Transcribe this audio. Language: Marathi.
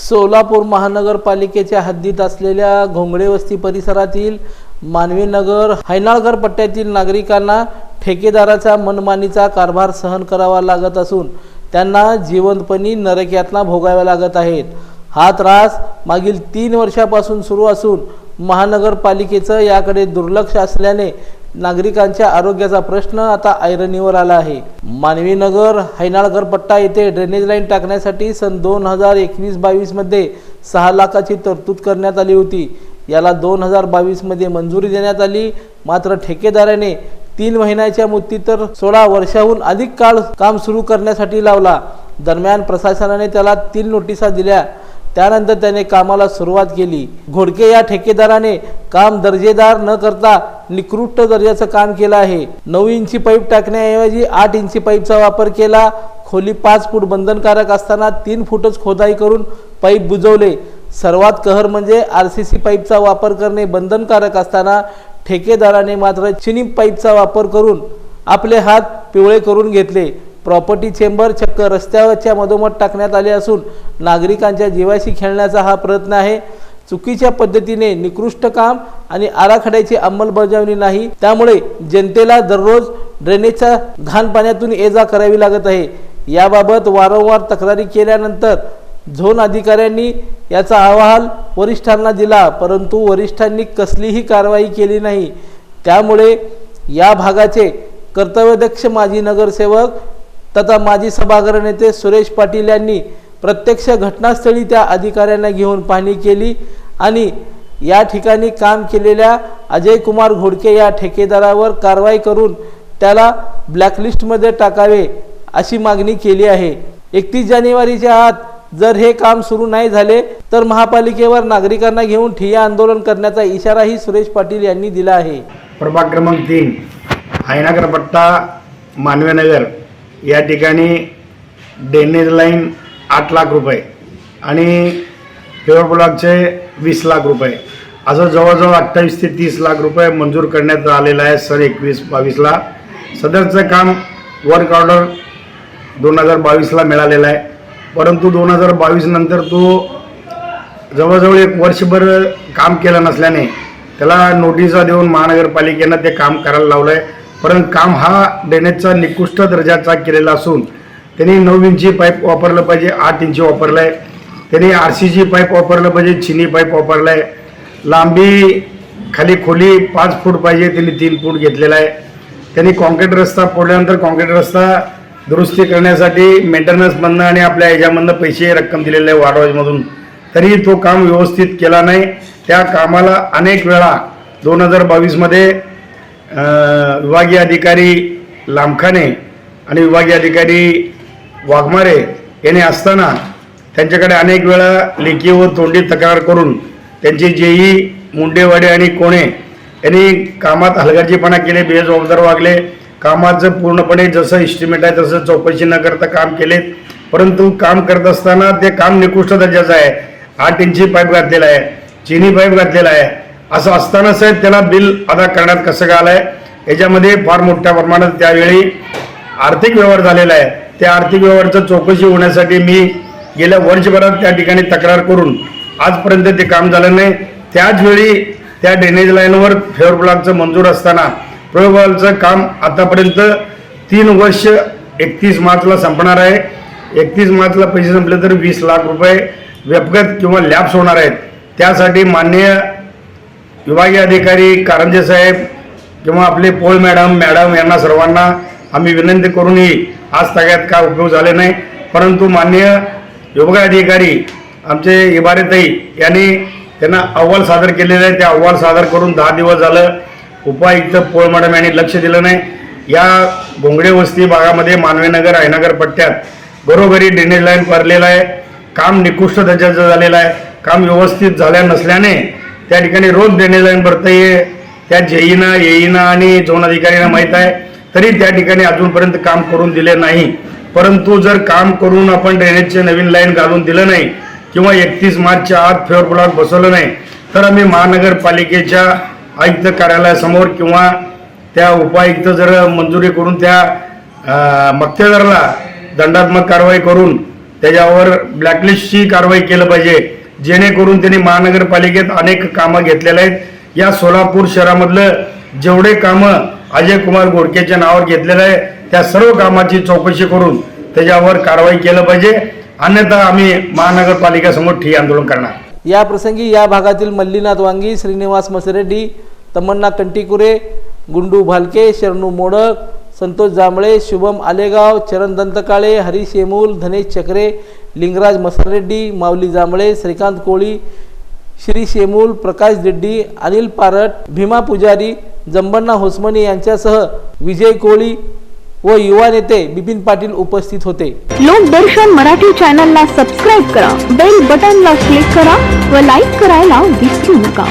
सोलापूर महानगरपालिकेच्या हद्दीत असलेल्या घोंगडे वस्ती परिसरातील मानवी नगर हैनाळकर पट्ट्यातील नागरिकांना ठेकेदाराचा मनमानीचा कारभार सहन करावा लागत असून त्यांना जिवंतपणी नरकयातना भोगाव्या लागत आहेत. हा त्रास मागील तीन वर्षापासून सुरू असून महानगरपालिकेचं याकडे दुर्लक्ष असल्याने नागरिकांच्या आरोग्याचा प्रश्न आता ऐरणीवर आला आहे. मानवी नगर हैनाळकर पट्टा येथे ड्रेनेज लाईन टाकण्यासाठी सन दोन हजार एकवीस बावीसमध्ये सहा लाखाची तरतूद करण्यात आली होती. याला दोन हजार बावीसमध्ये मंजुरी देण्यात आली. मात्र ठेकेदाराने तीन महिन्याच्या मुदतीत तर सोळा वर्षाहून अधिक काळ काम सुरू करण्यासाठी लावला. दरम्यान प्रशासनाने त्याला तीन नोटिसा दिल्या. त्यानंतर त्याने कामाला सुरुवात केली. घोडके या ठेकेदाराने काम दर्जेदार न करता निकृष्ट दर्जाचं काम केलं आहे. नऊ इंची पाईप टाकण्याऐवजी आठ इंची पाईपचा वापर केला. खोली पाच फूट बंधनकारक असताना तीन फूटच खोदाई करून पाईप बुजवले. सर्वात कहर म्हणजे आर सी सी पाईपचा वापर करणे बंधनकारक असताना ठेकेदाराने मात्र चिनी पाईपचा वापर करून आपले हात पिवळे करून घेतले. प्रॉपर्टी चेंबर चक्क रस्त्यावरच्या मधोमध टाकण्यात आले असून नागरिकांच्या जीवाशी खेळण्याचा हा प्रयत्न आहे. चुकीच्या पद्धतीने निकृष्ट काम आणि आराखड्याची अंमलबजावणी नाही. त्यामुळे जनतेला दररोज ड्रेनेजच्या घाण पाण्यातून ये जा करावी लागत आहे. याबाबत वारंवार तक्रारी केल्यानंतर झोन अधिकाऱ्यांनी याचा अहवाल वरिष्ठांना दिला परंतु वरिष्ठांनी कसलीही कारवाई केली नाही. त्यामुळे या भागाचे कर्तव्यदक्ष माजी नगरसेवक तथा माजी सभागृह नेते सुरेश पाटील यांनी प्रत्यक्ष घटनास्थळी त्या अधिकाऱ्यांना घेऊन पाहणी केली आणि या ठिकाणी काम केलेल्या अजय कुमार घोडके या ठेकेदारावर कारवाई करून त्याला ब्लॅकलिस्टमध्ये टाकावे अशी मागणी केली आहे. एकतीस जानेवारीच्या आत जर हे काम सुरू नाही झाले तर महापालिकेवर नागरिकांना घेऊन ठिय्या आंदोलन करण्याचा इशाराही सुरेश पाटील यांनी दिला आहे. प्रभाग क्रमांक तीन आयनागर पट्टा मानवेनगर या ठिकाणी ड्रेनेज लाईन आठ लाख रुपये आणि पेवर ब्लॉकचे वीस लाख रुपये. असं जवळजवळ अठ्ठावीस ते तीस लाख रुपये मंजूर करण्यात आलेलं आहे सन एकवीस बावीसला. सदरचं काम वर्क ऑर्डर दोन हजार बावीसला मिळालेलं आहे. परंतु दोन हजार बावीस नंतर तो जवळजवळ एक वर्षभर काम केलं नसल्याने त्याला नोटिसा देऊन महानगरपालिकेनं ते काम करायला लावलं आहे परंतु काम हा ड्रेनेजचा निकृष्ट दर्जाचा केलेला असून त्यांनी नऊ इंची पाईप वापरलं पाहिजे आठ इंची वापरलं आहे त्यांनी आर सी जी पाईप वापरलं पाहिजे चिनी पाईप वापरलं आहे लांबी खाली खोली पाच फूट पाहिजे त्यांनी तीन फूट घेतलेला आहे. त्यांनी कॉन्क्रीट रस्ता फोडल्यानंतर कॉन्क्रीट रस्ता दुरुस्ती करण्यासाठी मेंटेनन्समधनं आणि आपल्या याच्यामधनं पैसे रक्कम दिलेले आहे वाडवाजमधून तरी तो काम व्यवस्थित केला नाही. त्या कामाला अनेक वेळा दोन हजार बावीसमध्ये विभागीय अधिकारी लांबखाने आणि विभागीय अधिकारी वाघमारे यांनी असताना त्यांच्याकडे अनेक वेळा लेखी व तोंडी तक्रार करून त्यांचे जेई मुंडेवाडे आणि कोणे यांनी कामात हलगर्जीपणा केले बेजबाबदार वागले. कामाचं पूर्णपणे जसं इस्टिमेट आहे तसं चौकशी न करता काम केलेत. परंतु काम करत असताना ते काम निकृष्ट दर्जाचं आहे. आठ इंची पाईप घातलेला आहे चिनी पाईप घातलेला आहे. असं असताना साहेब त्याला बिल अदा करण्यात कसं काय आलं आहे याच्यामध्ये फार मोठ्या प्रमाणात त्यावेळी आर्थिक व्यवहार झालेला आहे. त्या आर्थिक व्यवहारचं चौकशी होण्यासाठी मी गेल्या वर्षभरात त्या ठिकाणी तक्रार करून आजपर्यंत ते काम झालं नाही. त्याच वेळी त्या ड्रेनेज लाईनवर फेअर ब्लॉकचं मंजूर असताना प्रयोगचं काम आतापर्यंत तीन वर्ष एकतीस मार्चला संपणार आहे. एकतीस मार्चला पैसे संपले तर वीस लाख रुपये व्यपगत किंवा लॅप्स होणार आहेत. त्यासाठी माननीय विभागीय अधिकारी कारंजे साहेब किंवा आपले पोळ मॅडम मॅडम यांना सर्वांना आम्ही विनंती करूनही आज सगळ्यात काय उपयोग झाले नाही. परंतु माननीय विभागीय अधिकारी आमचे इबारेताई यांनी त्यांना अहवाल सादर केलेला आहे. त्या अहवाल सादर करून दहा दिवस झालं. उपायुक्त पोळ मॅडम यांनी लक्ष दिलं नाही. या भोंगडे वस्ती भागामध्ये मानवेनगर आयनगर पट्ट्यात घरोघरी ड्रेनेज लाईन भरलेला आहे. काम निकृष्ट दर्जाचं झालेलं आहे. काम व्यवस्थित झाल्या नसल्याने त्या ठिकाणी रोज ड्रेनेज लाईन भरता ये त्या जेईना येईना आणि झोन अधिकाऱ्यांना माहीत आहे. तरी त्या ठिकाणी अजूनपर्यंत काम करून दिले नाही. परंतु जर काम करून आपण ड्रेनेजचे नवीन लाईन घालून दिलं नाही किंवा एकतीस मार्चच्या आत फेअर ब्लॉक बसवलं नाही तर आम्ही महानगरपालिकेच्या आयुक्त कार्यालयासमोर किंवा त्या उपायुक्त जर मंजुरी करून त्या मक्तेदाराला दंडात्मक कारवाई करून त्याच्यावर ब्लॅकलिस्टची कारवाई केलं पाहिजे जेणेकरून त्यांनी महानगरपालिकेत अनेक कामं घेतलेले आहेत. या सोलापूर शहरामधलं जेवढे कामं अजय कुमार गोडकेच्या नावावर घेतलेलं आहे त्या सर्व कामाची चौकशी करून त्याच्यावर कारवाई केलं पाहिजे. अन्यथा आम्ही महानगरपालिकेसमोर ठिय आंदोलन करणार. या प्रसंगी या भागातील मल्लीनाथ वांगी श्रीनिवास मसरेड्डी तमन्ना कंटीकुरे गुंडू भालके शरणू मोडक संतोष जांभळे शुभम आलेगाव चरण दंतकाळे हरीश येमूल धनेश चक्रे लिंगराज मसरेड्डी माऊली जांभळे श्रीकांत कोळी श्री शेमूल प्रकाश रेड्डी अनिल पारट भीमा पुजारी जंबन्ना होसमणी यांच्यासह विजय कोळी व युवा नेते बिपिन पाटील उपस्थित होते. लोकदर्शन मराठी चॅनलला सबस्क्राईब करा बेल बटनला क्लिक करा व लाईक करायला विसरू नका.